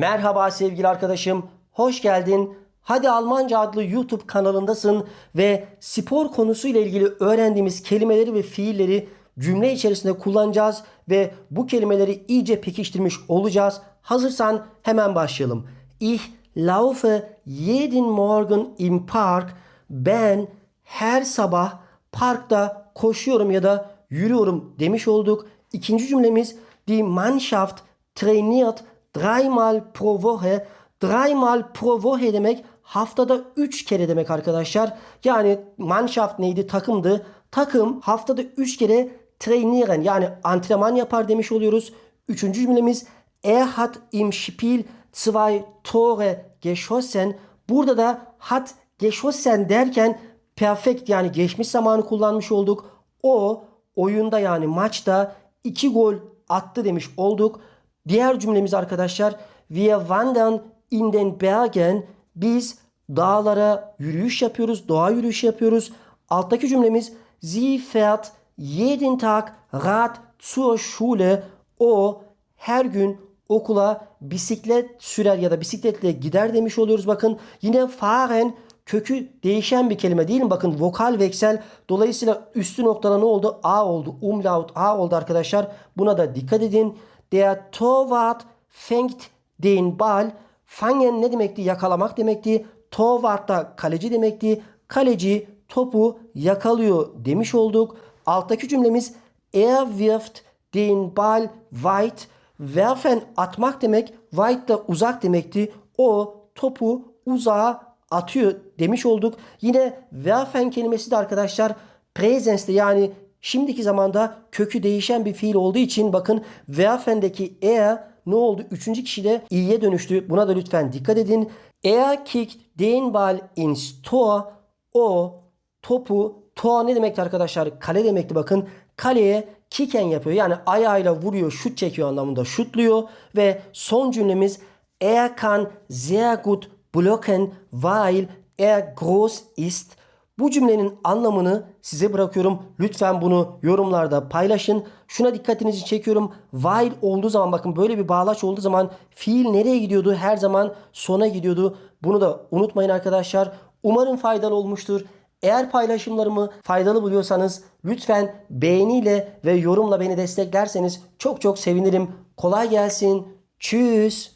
Merhaba sevgili arkadaşım, hoş geldin. Hadi Almanca adlı YouTube kanalındasın ve spor konusuyla ilgili öğrendiğimiz kelimeleri ve fiilleri cümle içerisinde kullanacağız ve bu kelimeleri iyice pekiştirmiş olacağız. Hazırsan hemen başlayalım. Ich laufe jeden Morgen im Park. Ben her sabah parkta koşuyorum ya da yürüyorum demiş olduk. İkinci cümlemiz Die Mannschaft trainiert dreimal pro Woche. Dreimal pro Woche demek haftada 3 kere demek arkadaşlar. Yani Mannschaft neydi? Takımdı. Takım haftada 3 kere trainieren yani antrenman yapar demiş oluyoruz. Üçüncü cümlemiz Er hat im Spiel zwei Tore geschossen. Burada da hat geschossen derken perfect yani geçmiş zamanı kullanmış olduk. O oyunda yani maçta iki gol attı demiş olduk. Diğer cümlemiz arkadaşlar wir wandern in den Bergen. Biz dağlara yürüyüş yapıyoruz, doğa yürüyüşü yapıyoruz. Alttaki cümlemiz sie fährt jeden Tag Rad zur Schule. O her gün okula bisiklet sürer ya da bisikletle gider demiş oluyoruz. Bakın yine fahren kökü değişen bir kelime değil mi? Bakın vokal veksel dolayısıyla üstü noktada ne oldu? A oldu. Umlaut A oldu arkadaşlar. Buna da dikkat edin. Der Torwart fängt den Ball. Fangen ne demekti? Yakalamak demekti. Torwart da kaleci demekti. Kaleci topu yakalıyor demiş olduk. Alttaki cümlemiz er wirft den Ball weit. Werfen atmak demek. Weit da uzak demekti. O topu uzağa atıyor demiş olduk. Yine werfen kelimesi de arkadaşlar presence'de yani şimdiki zamanda kökü değişen bir fiil olduğu için bakın werfen'deki er ne oldu? Üçüncü kişide i'ye dönüştü. Buna da lütfen dikkat edin. Er kickt den Ball ins Tor. O topu Tor ne demekti arkadaşlar? Kale demekti bakın. Kaleye kicken yapıyor. Yani ayağıyla vuruyor, şut çekiyor anlamında şutluyor. Ve son cümlemiz Er kann sehr gut blocken, weil er groß ist. Bu cümlenin anlamını size bırakıyorum. Lütfen bunu yorumlarda paylaşın. Şuna dikkatinizi çekiyorum. While olduğu zaman bakın böyle bir bağlaç olduğu zaman fiil nereye gidiyordu? Her zaman sona gidiyordu. Bunu da unutmayın arkadaşlar. Umarım faydalı olmuştur. Eğer paylaşımlarımı faydalı buluyorsanız lütfen beğeniyle ve yorumla beni desteklerseniz çok çok sevinirim. Kolay gelsin. Tschüss.